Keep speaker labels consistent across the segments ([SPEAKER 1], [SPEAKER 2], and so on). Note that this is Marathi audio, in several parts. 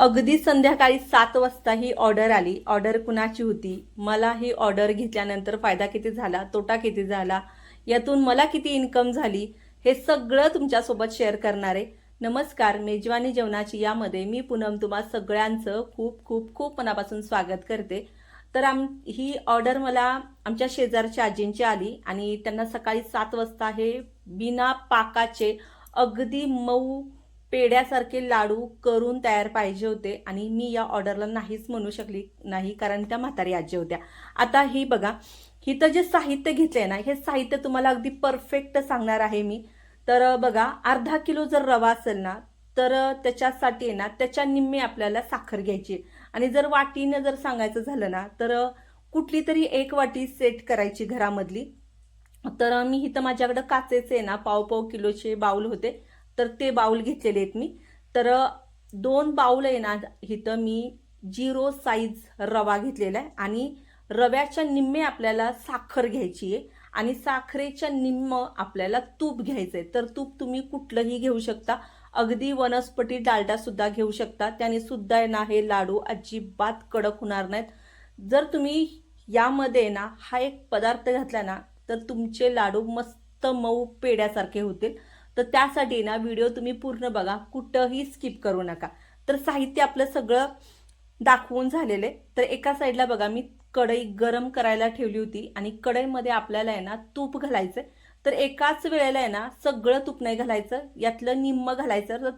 [SPEAKER 1] अगदी संध्याकाळी सात वाजता ही ऑर्डर आली. ऑर्डर कुणाची होती? मला ही ऑर्डर घेतल्यानंतर फायदा किती झाला? तोटा किती झाला? यातून मला किती इन्कम झाली? हे सगळं तुमच्यासोबत शेअर करणार आहे. नमस्कार मेजवानी जेवणाची यामध्ये मी पूनम तुम्हा सगळ्यांचं खूप खूप खूप मनापासून स्वागत करते. तर आम ही ऑर्डर मला आमच्या शेजारच्या आजींची आली आणि त्यांना सकाळी सात वाजता हे बिना पाकाचे अगदी मऊ पेड्यासारखे लाडू करून तयार पाहिजे होते आणि मी या ऑर्डरला नाहीच म्हणू शकली नाही कारण त्या म्हातारी आजी होत्या. आता ही बघा हिथं जे साहित्य घेतलंय ना हे साहित्य तुम्हाला अगदी परफेक्ट सांगणार आहे मी. तर बघा अर्धा किलो जर रवा असेल ना तर त्याच्यासाठी आहे ना त्याच्या निम्मे आपल्याला साखर घ्यायची आणि जर वाटीनं जर सांगायचं झालं ना तर कुठली तरी एक वाटी सेट करायची घरामधली. तर मी इथं माझ्याकडं काचेचे ना पाव पाव किलोचे बाऊल होते. तर ते बाऊल घेतलेले आहेत मी. तर दोन बाऊल आहे ना इथं मी झिरो साईज रवा घेतलेला आहे आणि रव्याच्या निम्मे आपल्याला साखर घ्यायची आहे आणि साखरेच्या निम्म आपल्याला तूप घ्यायचं आहे. तर तूप तुम्ही कुठलंही घेऊ शकता. अगदी वनस्पती डालडा सुद्धा घेऊ शकता. त्याने सुद्धा आहे ना हे लाडू अजिबात कडक होणार नाहीत. जर तुम्ही यामध्ये ना हा एक पदार्थ घातला ना तर तुमचे लाडू मस्त मऊ पेड्यासारखे होतील. तर त्यासाठी ना व्हिडिओ तुम्ही पूर्ण बघा. कुठंही स्किप करू नका. तर साहित्य आपलं सगळं दाखवून झालेलं आहे. तर एका साईडला बघा मी कढई गरम करायला ठेवली होती आणि कढईमध्ये आपल्याला आहे ना तूप घालायचं तर एकाच वेळेला आहे ना सगळं तूप नाही घालायचं यातलं निम्म घालायचं.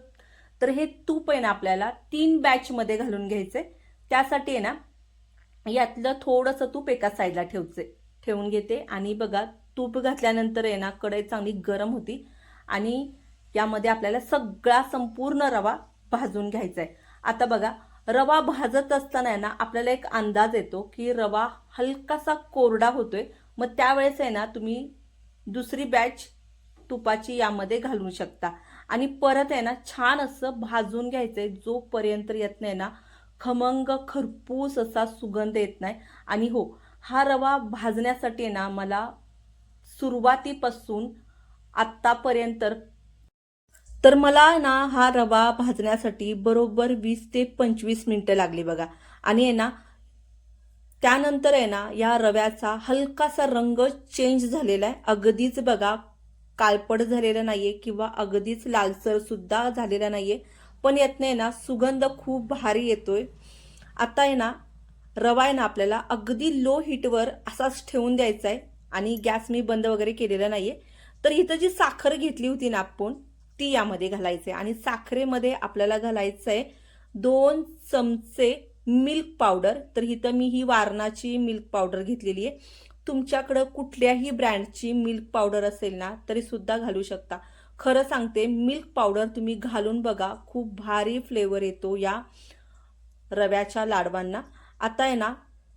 [SPEAKER 1] तर- हे तूप आहे ना आपल्याला तीन बॅचमध्ये घालून घ्यायचे त्यासाठी आहे ना यातलं थोडंसं तूप एका साईडला ठेवचे ठेवून घेते आणि बघा तूप घातल्यानंतर आहे ना कढई चांगली गरम होती. आणि यामध्ये आपल्याला सगळा संपूर्ण रवा भाजून घ्यायचा आहे आता बघा रवा भाजत असताना आहे ना आपल्याला एक अंदाज येतो की रवा हलकासा कोरडा होतोय. मग त्यावेळेस आहे ना तुम्ही दुसरी बॅच तुपाची यामध्ये घालू शकता. आणि परत आहे ना छान असं भाजून घ्यायचंय. जोपर्यंत येत नाही ना खमंग खरपूस असा सुगंध येत नाही. आणि हो हा रवा भाजण्यासाठी आहे ना मला सुरुवातीपासून आत्तापर्यंत तर. मला ना हा रवा भाजण्यासाठी बरोबर वीस ते पंचवीस मिनटं लागली बघा. आणि आहे ना त्यानंतर आहे ना या रव्याचा हलकासा रंग चेंज झालेला आहे. अगदीच बघा काळपट झालेला नाहीये किंवा अगदीच लालसर सुद्धा झालेला नाहीये. पण यात नाही ना सुगंध खूप भारी येतोय. आता आहे ना रवा आहे ना आपल्याला अगदी लो हीटवर असाच ठेवून द्यायचा आहे आणि गॅस मी बंद वगैरे केलेला नाहीये. तर इथं जी साखर घेतली होती ना आपण ती यामध्ये घालायचे आणि साखरेमध्ये आपल्याला घालायचं आहे दोन चमचे मिल्क पावडर तर इथं मी ही वारणाची मिल्क पावडर घेतलेली आहे. तुमच्याकडं कुठल्याही ब्रँडची मिल्क पावडर असेल ना तरी सुद्धा घालू शकता. खरं सांगते मिल्क पावडर तुम्ही घालून बघा खूप भारी फ्लेवर येतो या रव्याच्या लाडवांना. आता आहे ना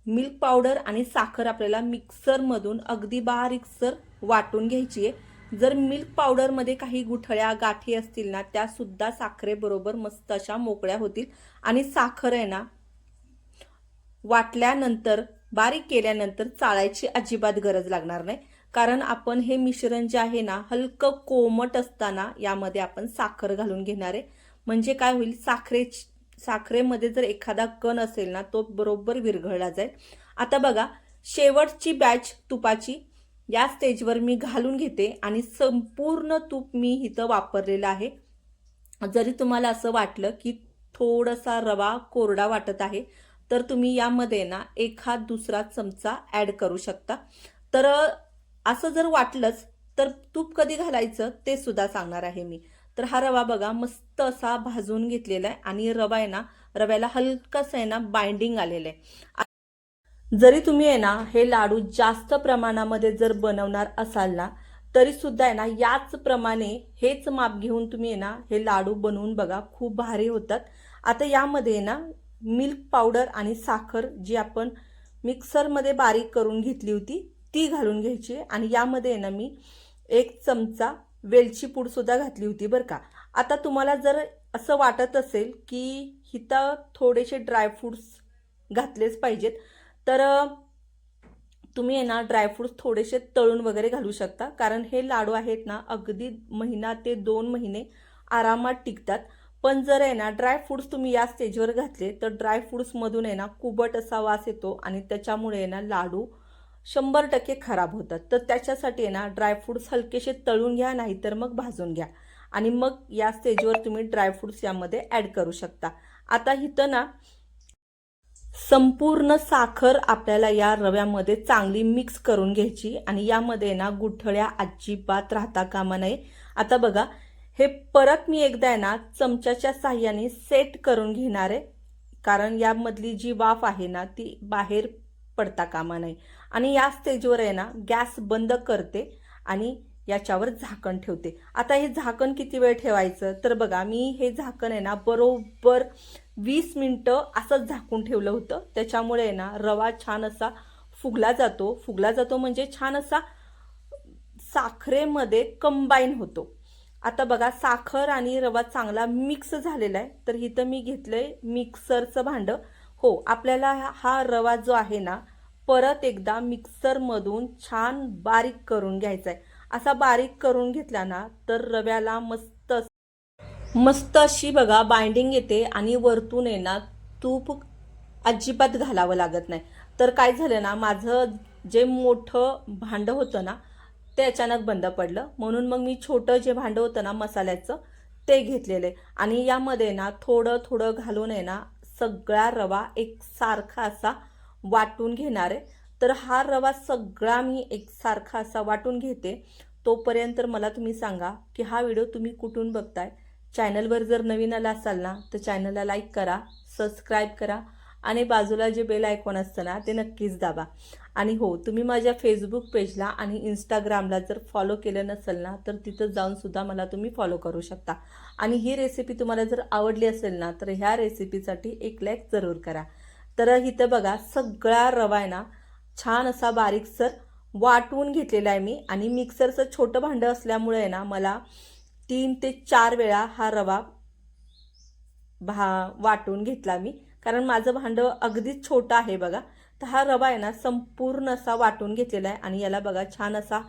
[SPEAKER 1] मिल्क पावडर आणि साखर आपल्याला मिक्सरमधून अगदी बारीकसर वाटून घ्यायची आहे. जर मिल्क पावडरमध्ये काही गुठळ्या गाठी असतील ना त्यासुद्धा साखरेबरोबर मस्त अशा मोकळ्या होतील. आणि साखर आहे ना वाटल्यानंतर बारीक केल्यानंतर चाळायची अजिबात गरज लागणार नाही. कारण आपण हे मिश्रण जे आहे ना हलकं कोमट असताना यामध्ये आपण साखर घालून घेणार आहे. म्हणजे काय होईल साखरे साखरेमध्ये जर एखादा कण असेल ना तो बरोबर विरघळला जाईल. आता बघा शेवटची बॅच तुपाची या स्टेजवर मी घालून घेते आणि संपूर्ण तूप मी इथं वापरलेलं आहे. जरी तुम्हाला असं वाटलं की थोडासा रवा कोरडा वाटत आहे तर तुम्ही यामध्ये ना एखाद दुसरा चमचा ॲड करू शकता. तर असं जर वाटलंच तर तूप कधी घालायचं ते सुद्धा सांगणार आहे मी. तर हा रवा बघा मस्त असा भाजून घेतलेला आहे आणि रवा आहे ना रव्याला हलकंसं आहे ना बाइंडिंग आलेलं आहे. जरी तुम्ही आहे ना हे लाडू जास्त प्रमाणामध्ये जर बनवणार असाल ना तरी सुद्धा आहे ना याच प्रमाणे हेच माप घेऊन तुम्ही आहे ना हे लाडू बनवून बघा खूप भारी होतात. आता यामध्ये आहे ना मिल्क पावडर आणि साखर जी आपण मिक्सरमध्ये बारीक करून घेतली होती ती घालून घ्यायची आहे. आणि यामध्ये आहे ना मी एक चमचा वेलची पूड सुद्धा घातली होती बरं का. आता तुम्हाला जर असं वाटत असेल की हिथं थोडेसे ड्रायफ्रूट्स घातलेच पाहिजेत तर तुम्ही आहे ना ड्रायफ्रूट्स थोडेसे तळून वगैरे घालू शकता. कारण हे लाडू आहेत ना अगदी महिना ते दोन महिने आरामात टिकतात. पण जर आहे ना ड्रायफ्रूट्स तुम्ही या स्टेजवर घातले तर ड्रायफ्रूट्समधून आहे ना कुबट असा वास येतो आणि त्याच्यामुळे आहे ना लाडू शंभर टक्के खराब होतात. तर त्याच्यासाठी आहे ना ड्रायफ्रूट्स हलकेसे तळून घ्या नाहीतर मग भाजून घ्या. आणि मग या स्टेजवर तुम्ही ड्रायफ्रूट्स यामध्ये ॲड करू शकता. आता इथं ना संपूर्ण साखर आपल्याला या रव्यामध्ये चांगली मिक्स करून घ्यायची. आणि यामध्ये ना गुठळ्या अजिबात राहता कामा नये. आता बघा हे परत मी एकदा आहे ना चमच्याच्या साह्याने सेट करून घेणार आहे. कारण यामधली जी वाफ आहे ना ती बाहेर पडता कामा नये. आणि या स्टेजवर आहे ना गॅस बंद करते. आणि याच्यावर झाकण ठेवते. आता हे झाकण किती वेळ ठेवायचं? तर बघा मी हे झाकण आहे ना बरोबर वीस मिनटं असंच झाकून ठेवलं होतं. त्याच्यामुळे आहे ना रवा छान असा फुगला जातो. फुगला जातो म्हणजे छान असा साखरेमध्ये कंबाईन होतो. आता बघा साखर आणि रवा चांगला मिक्स झालेला आहे. तर इथं मी घेतलंय मिक्सरचं भांडं. हो आपल्याला हा रवा जो आहे ना परत एकदा मिक्सरमधून छान बारीक करून घ्यायचा आहे असा बारीक करून घेतला ना तर रव्याला मस्त मस्त अशी बघा बाइंडिंग येते आणि वरतून आहे ना तूप अजिबात घालावं लागत नाही. तर काय झालं ना माझं जे मोठं भांडं होतं ना ते अचानक बंद पडलं. म्हणून मग मी छोटं जे भांडं होतं ना मसाल्याचं ते घेतलेलं. आहे आणि यामध्ये ना थोडं थोडं घालून आहे ना सगळा रवा एक सारखा असा वाटून घेणार आहे. तर हा रवा सगळा मी एकसारखा असा वाटून घेते. तोपर्यंत मला तुम्ही सांगा की हा व्हिडिओ तुम्ही कुठून बघताय? चॅनलवर जर नवीन आला असाल ना तर चॅनलला लाईक करा सबस्क्राईब करा आणि बाजूला जे बेल आयकॉन असतं ना ते नक्कीच दाबा. आणि हो तुम्ही माझ्या फेसबुक पेजला आणि इंस्टाग्रामला जर फॉलो केलं नसेल ना तर तिथं जाऊनसुद्धा मला तुम्ही फॉलो करू शकता. आणि ही रेसिपी तुम्हाला जर आवडली असेल ना तर ह्या रेसिपीसाठी एक लाईक जरूर करा. तर इथं बघा सगळा रवा आहे ना छान असा बारीकसर वाटून घेतलेला आहे मी. आणि मिक्सरचं छोटं भांडं असल्यामुळे आहे ना मला तीन ते चार वेळा हा रवा भा वाटून घेतला मी. कारण माझं भांडं अगदीच छोटं आहे बघा. तर हा रवा आहे ना संपूर्ण असा वाटून घेतलेला आहे. आणि याला बघा छान असा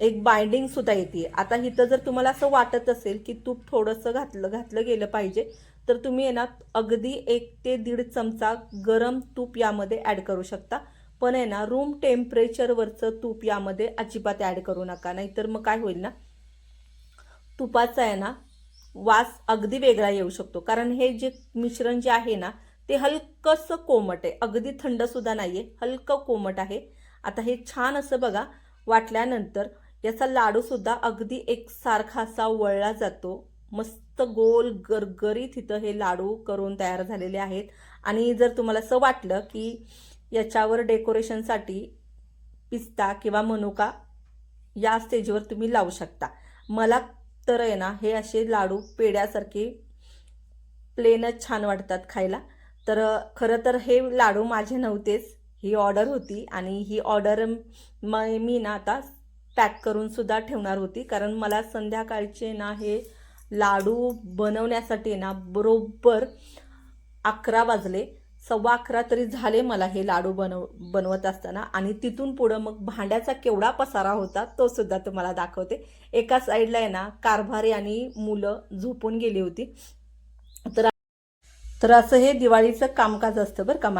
[SPEAKER 1] एक बाइंडिंग सुद्धा येते. आता इथं जर तुम्हाला असं वाटत असेल की तूप थोडंसं घातलं घातलं गेलं पाहिजे तर तुम्ही आहे ना अगदी एक ते दीड चमचा गरम तूप यामध्ये ॲड करू शकता. पण आहे ना रूम टेम्परेचरवरचं तूप यामध्ये अजिबात ॲड करू नका. नाहीतर मग काय होईल ना तुपाचा आहे ना वास अगदी वेगळा येऊ शकतो. कारण हे जे मिश्रण जे आहे ना ते हलकंसं कोमट आहे. अगदी थंडसुद्धा नाही आहे हलकं कोमट आहे. आता हे छान असं बघा वाटल्यानंतर याचा लाडूसुद्धा अगदी एकसारखा असा वळला जातो. मस्त गोल गरगरीत इथं हे लाडू करून तयार झालेले आहेत. आणि जर तुम्हाला असं वाटलं की याच्यावर डेकोरेशनसाठी पिस्ता किंवा मनुका या स्टेजवर तुम्ही लावू शकता. मला तर आहे ना हे असे लाडू पेड्यासारखे प्लेनच छान वाटतात खायला. तर खरं तर हे लाडू माझे नव्हतेच. ही ऑर्डर होती आणि ही ऑर्डर म मी ना आता पॅक करून सुद्धा ठेवणार होती. कारण मला संध्याकाळचे ना हे लाडू बनवण्यासाठी ना बरोबर अकरा वाजले. सव्वा अकरा तरी झाले मला हे लाडू बनव बनवत असताना. आणि तिथून पुढं मग भांड्याचा केवढा पसारा होता तो सुद्धा तुम्हाला दाखवते. एका साईडला आहे ना कारभारी आणि मुलं झोपून गेली होती. तर तर असं हे दिवाळीचं कामकाज असतं बरं का